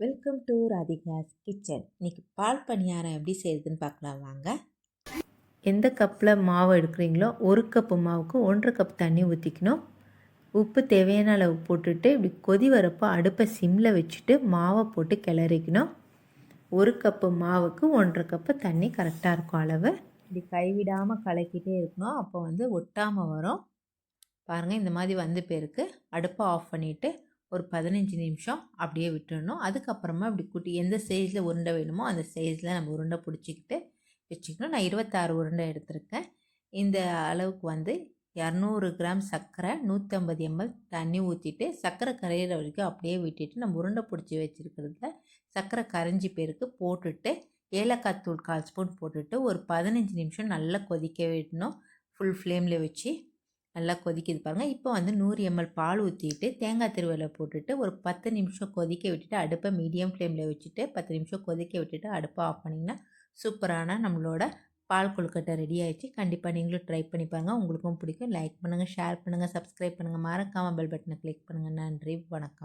Welcome to Radhika's kitchen இன்னைக்கு பால் பணியாரம் எப்படி செய்யுதுன்னு பார்க்கலாம் வாங்க. எந்த கப்பில் மாவு எடுக்கிறீங்களோ ஒரு கப்பு மாவுக்கு ஒன்றரை கப் தண்ணி ஊற்றிக்கணும் உப்பு தேவையான அளவு போட்டுட்டு இப்படி கொதி வரப்போ அடுப்பை சிம்மில் வச்சுட்டு மாவை போட்டு கிளறிக்கணும். ஒரு கப்பு மாவுக்கு ஒன்றரை கப்பு தண்ணி கரெக்டாக இருக்கும் அளவு. இப்படி கைவிடாமல் கலக்கிட்டே இருக்கணும். அப்போ வந்து ஒட்டாமல் வரும். பாருங்கள் இந்த மாதிரி வந்து பேருக்கு அடுப்பை ஆஃப் பண்ணிவிட்டு ஒரு பதினஞ்சு நிமிஷம் அப்படியே விட்டுடணும் அதுக்கப்புறமா இப்படி குட்டி எந்த சைஸில் உருண்டை வேணுமோ அந்த சைஸில் நம்ம உருண்டை பிடிச்சிக்கிட்டு வச்சுக்கணும். நான் இருபத்தாறு உருண்டை எடுத்திருக்கேன். இந்த அளவுக்கு வந்து இரநூறு கிராம் சர்க்கரை நூற்றம்பது எம்எல் தண்ணி ஊற்றிட்டு சர்க்கரை கரையிற வரைக்கும் அப்படியே விட்டுட்டு நம்ம உருண்டை பிடிச்சி வச்சுருக்கிறதுல சர்க்கரை கரைஞ்சி பேருக்கு போட்டுட்டு ஏலக்காய் தூள் கால் ஸ்பூன் போட்டுட்டு ஒரு பதினஞ்சு நிமிஷம் நல்லா கொதிக்க விடணும். ஃபுல் ஃப்ளேமில் வச்சு நல்லா கொதிக்குது பாருங்கள் இப்போ வந்து நூறு எம்எல் பால் ஊற்றிட்டு தேங்காய் திருவிலை போட்டுட்டு ஒரு பத்து நிமிஷம் கொதிக்க விட்டுட்டு அடுப்பை மீடியம் ஃப்ளேமில் வச்சுட்டு பத்து நிமிஷம் கொதிக்க விட்டுட்டு அடுப்பை ஆஃப் பண்ணிங்கன்னா சூப்பரான நம்மளோட பால் கொழுக்கட்டை ரெடி ஆகிடுச்சு கண்டிப்பாக நீங்களும் ட்ரை பண்ணி பாருங்கள் உங்களுக்கும் பிடிக்கும். லைக் பண்ணுங்கள் ஷேர் பண்ணுங்கள் சப்ஸ்கிரைப் பண்ணுங்கள் மறக்காமல் பெல் பட்டனை கிளிக் பண்ணுங்கள் நன்றி வணக்கம்.